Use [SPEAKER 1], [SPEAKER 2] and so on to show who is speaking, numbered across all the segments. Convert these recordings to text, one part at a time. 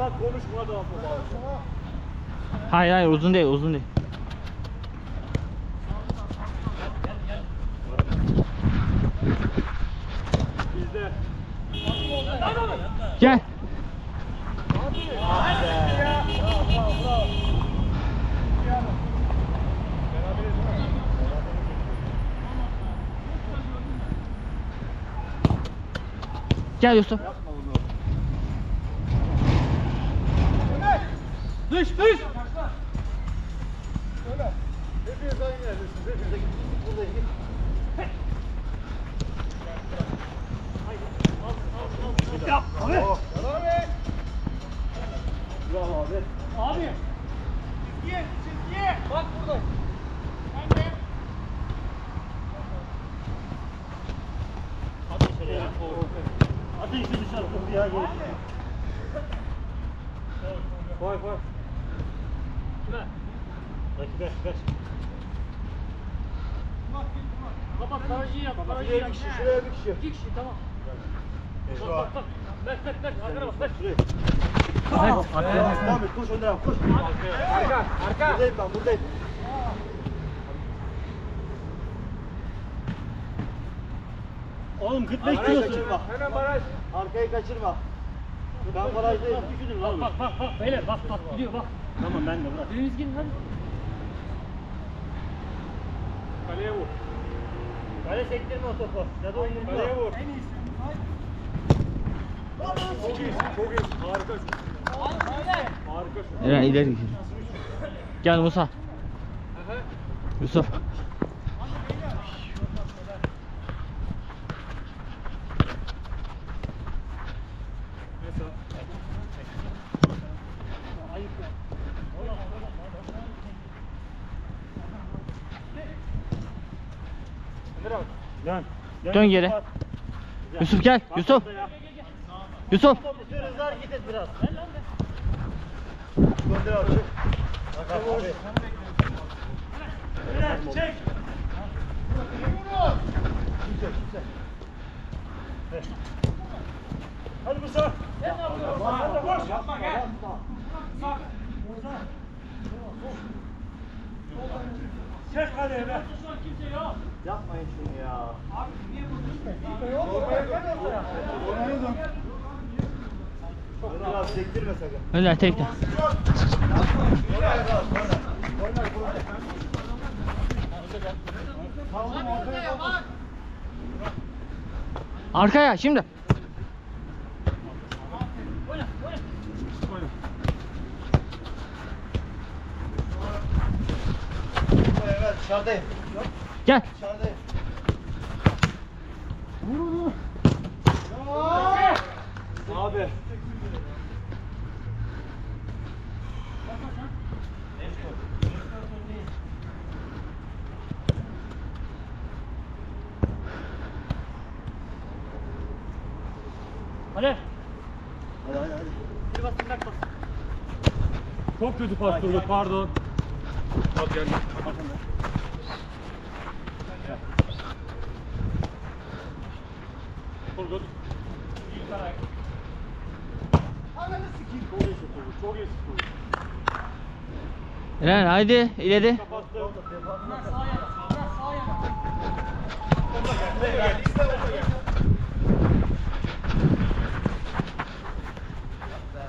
[SPEAKER 1] Murat konuşma da.
[SPEAKER 2] Hayır hayır uzun değil uzun değil.
[SPEAKER 1] Bizde.
[SPEAKER 2] Gel. Gel Yusuf.
[SPEAKER 1] Dış dış. Öyle. Hepiniz aynı yerdesiniz. Hepiniz de gittik. Buradayız. Git. Yap. Abi. Abi. Bravo abi. Abi. Çizgiye, çizgiye. Bak burada. Sen de. Hadi dışarı ya. Hadi işte dışarı. Kapıya gel. Koy koy. Kime? Rakibe, kaç.
[SPEAKER 3] Kapat barajı yap. Barajı yap.
[SPEAKER 1] bir kişi, şuraya bir kişi.
[SPEAKER 3] İki kişi tamam. Bak bak bak. Mert Mert Mert. Arkana bak Mert.
[SPEAKER 1] Şuraya. Et, koş önden koş. Arka, arka. Buradayım ben, buradayım. Oğlum 45 kilosun. Hemen baraj. Arkayı kaçırma. Ben barajdayım.
[SPEAKER 3] Bak bak bak. Beyler bak bak gidiyor bak.
[SPEAKER 1] Tamam ben de bırak.
[SPEAKER 3] Biriniz gidin hadi.
[SPEAKER 1] Kaleye vur. Kale sektirme o topu. Ya da oyunu Kaleye vur. En iyisi. Çok iyisin, çok iyisin. Harikasın. Harikasın.
[SPEAKER 2] Eren ileri git. Gel Musa. Yusuf.
[SPEAKER 1] Dön.
[SPEAKER 2] Geri. Yusuf gel. Yusuf. Yusuf.
[SPEAKER 1] Hızlı hareket et biraz. Gönder abi. Çek. Bak abi. Çek. Çek. Kimse, kimse. Evet. De. Yapmayın şunu ya. Abi niye buradasın? Biraz sektirme sakın.
[SPEAKER 2] Önder tekrar. Arkaya şimdi.
[SPEAKER 1] Evet dışarıdayım.
[SPEAKER 2] Gel.
[SPEAKER 1] Dışarıdayım. Abi.
[SPEAKER 3] Hadi.
[SPEAKER 1] Hadi hadi hadi.
[SPEAKER 3] Bir basın Mert bas.
[SPEAKER 4] Çok kötü pas durduk pardon. Bak geldi.
[SPEAKER 1] Turgut. Ananı sikeyim. Çok iyisin Turgut. Çok iyisin Turgut.
[SPEAKER 2] Eren haydi ileri.
[SPEAKER 1] Kapattım.
[SPEAKER 3] Mert sağa yana. Mert sağa yana.
[SPEAKER 1] Gel, orada gel.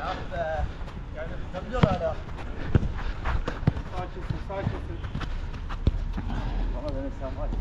[SPEAKER 1] Yap be. Yani tutabiliyorlar hala. Sakinsin, sakinsin. Bana dene sen hadi.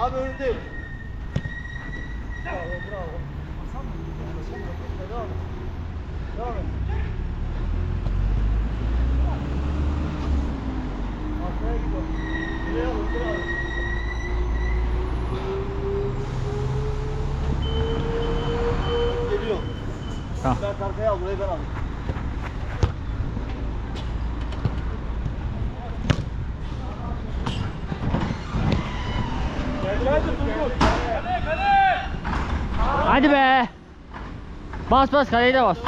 [SPEAKER 1] Abi önündeyim. Bravo, bravo. Devam et. Devam et. Arkaya gidiyor. İleri alın, ileri alın. Geliyor.
[SPEAKER 2] Tamam.
[SPEAKER 1] Ben arkaya al, burayı ben alayım.
[SPEAKER 2] Hadi be. Bas bas kaleyi de bas.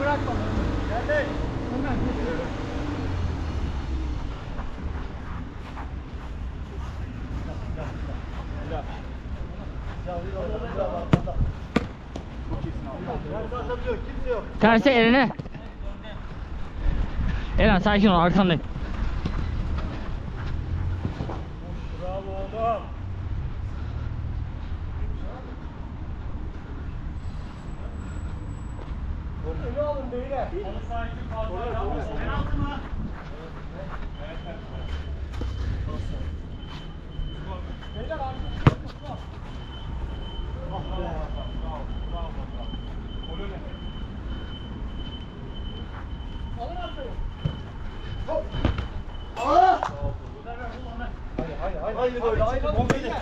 [SPEAKER 1] Bırakma. Gel değil.
[SPEAKER 2] Terse eline. Eren sakin ol arkandayım.
[SPEAKER 1] Bravo oğlum. Önü alın beyler. Penaltı mı? Beyler artık Ah be. Alın arkayı. Hop. Aa! Hayır böyle hayır. Bombayı.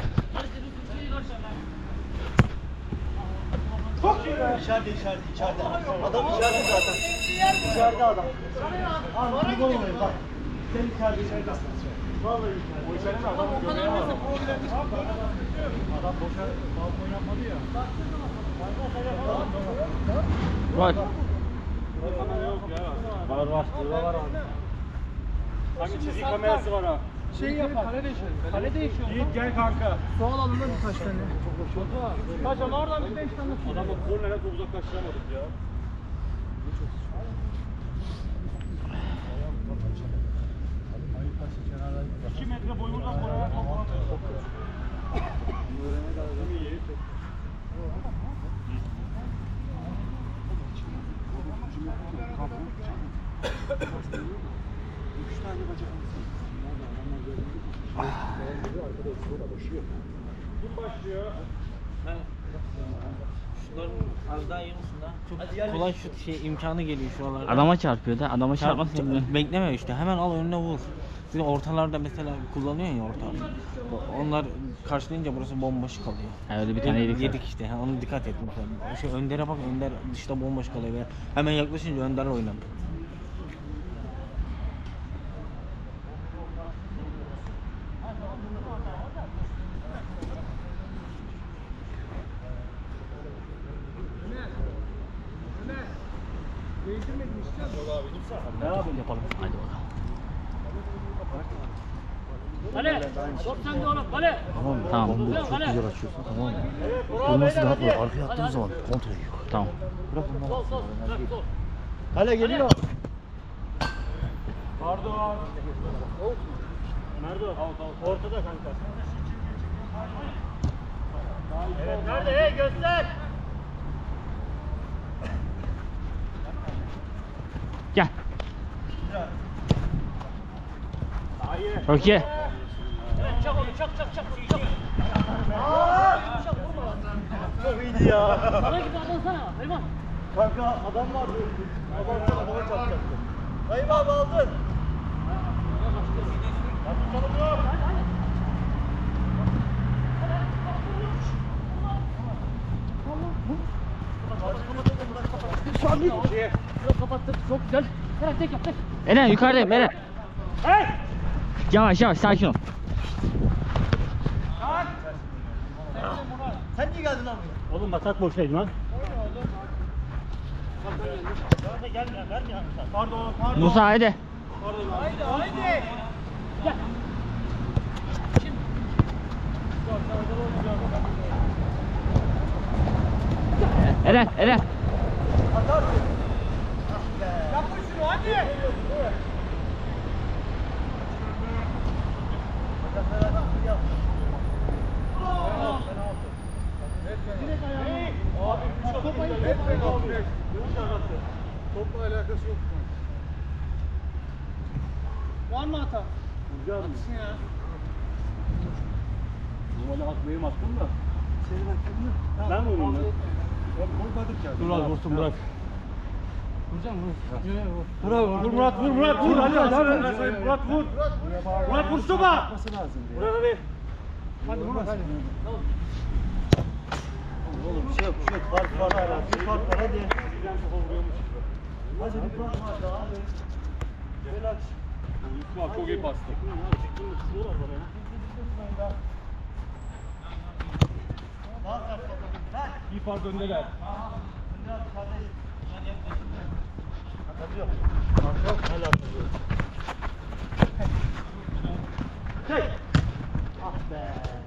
[SPEAKER 1] Çok iyi be. İçeride içeride içeride. Adam içeride zaten. İçeride adam. Abi gol oluyor bak. Sen içeride içeride. Vallahi içeride. O içeride adam Adam boşa balkon yapmadı ya.
[SPEAKER 4] Var var. Burada var abi. Hangi çizgi kamerası var ha?
[SPEAKER 1] Şey yapar. Kale değişiyor. Kale değişiyor.
[SPEAKER 4] Yiğit gel kanka.
[SPEAKER 1] Soğan alın da birkaç tane. Kaç ama oradan bir beş tane.
[SPEAKER 4] Adamı kornere de uzaklaştıramadık ya. İki metre boyumuzdan kornere top alamıyoruz. İyi. Kim başlıyor?
[SPEAKER 3] Şunların az daha iyi misin lan? Çok kolay şut şey imkanı geliyor şuralarda.
[SPEAKER 2] Adama çarpıyor da. Adama
[SPEAKER 3] Çarp-
[SPEAKER 2] çarpmasın.
[SPEAKER 3] bekleme işte hemen al önüne vur. Bir de ortalarda mesela kullanıyor ya orta. Onlar karşılayınca burası bomboş kalıyor.
[SPEAKER 2] Ha, öyle bir tane yedik.
[SPEAKER 3] Yedik işte. Ha, onu dikkat et mesela. Şey Önder'e bak Önder dışta bomboş kalıyor. Ve hemen yaklaşınca Önder oynar.
[SPEAKER 2] Yapalım. Hadi bakalım.
[SPEAKER 5] Kale. Top sende oğlum. Kale.
[SPEAKER 2] Tamam.
[SPEAKER 5] Çok güzel
[SPEAKER 6] açıyorsun tamam mı? Olması daha böyle arkaya attığın zaman kontrol yok.
[SPEAKER 2] Tamam.
[SPEAKER 5] Sol sol. Bırak sol.
[SPEAKER 1] Kale geliyor.
[SPEAKER 4] Pardon.
[SPEAKER 1] Nerede o? Ortada kanka. Evet nerede? Hey göster.
[SPEAKER 2] Gel.
[SPEAKER 1] Hayır.
[SPEAKER 2] Çok iyi.
[SPEAKER 5] Evet çak onu çak çak çak. çak. Çak vurma lan.
[SPEAKER 1] Çok iyiydi ya.
[SPEAKER 5] Bana gibi adansana. Hayvan.
[SPEAKER 1] Kanka adam vardı. Adam adama çarpacaktı. Dayım abi aldın. Ya tutalım yok.
[SPEAKER 5] Şurayı kapattık. Çok güzel. Eren tek yap tek.
[SPEAKER 2] Eren yukarıdayım Eren.
[SPEAKER 5] Hey.
[SPEAKER 2] Yavaş yavaş sakin ol.
[SPEAKER 1] Sen niye geldin abi?
[SPEAKER 4] Oğlum batak boşaydı lan.
[SPEAKER 1] Gelme verme ya.
[SPEAKER 4] Pardon, pardon.
[SPEAKER 2] Musa haydi.
[SPEAKER 1] Haydi haydi.
[SPEAKER 5] Gel. Şimdi.
[SPEAKER 2] Eren Eren.
[SPEAKER 1] Atarsın.
[SPEAKER 4] Topla alakası yok.
[SPEAKER 1] Var mı hata?
[SPEAKER 4] Vuracağız mı? ya. Normalde at benim attım da.
[SPEAKER 1] Senin hakkın mı?
[SPEAKER 4] Ben vurayım lan? Vurmadık ya. Dur abi vursun bırak.
[SPEAKER 1] Vur abi
[SPEAKER 4] Vur Murat vur Murat vur hadi hadi hadi. Murat vur. Murat vur stopa. Murat hadi.
[SPEAKER 1] Hadi Murat hadi. Oğlum bir şey yok, bir şey yok. Fark var. Bir fark var hadi. Hadi bir fark var daha abi. Relax.
[SPEAKER 4] Yusuf abi çok iyi bastı. İyi fark öndeler.
[SPEAKER 1] Önde kardeşim. Çek. Ah be.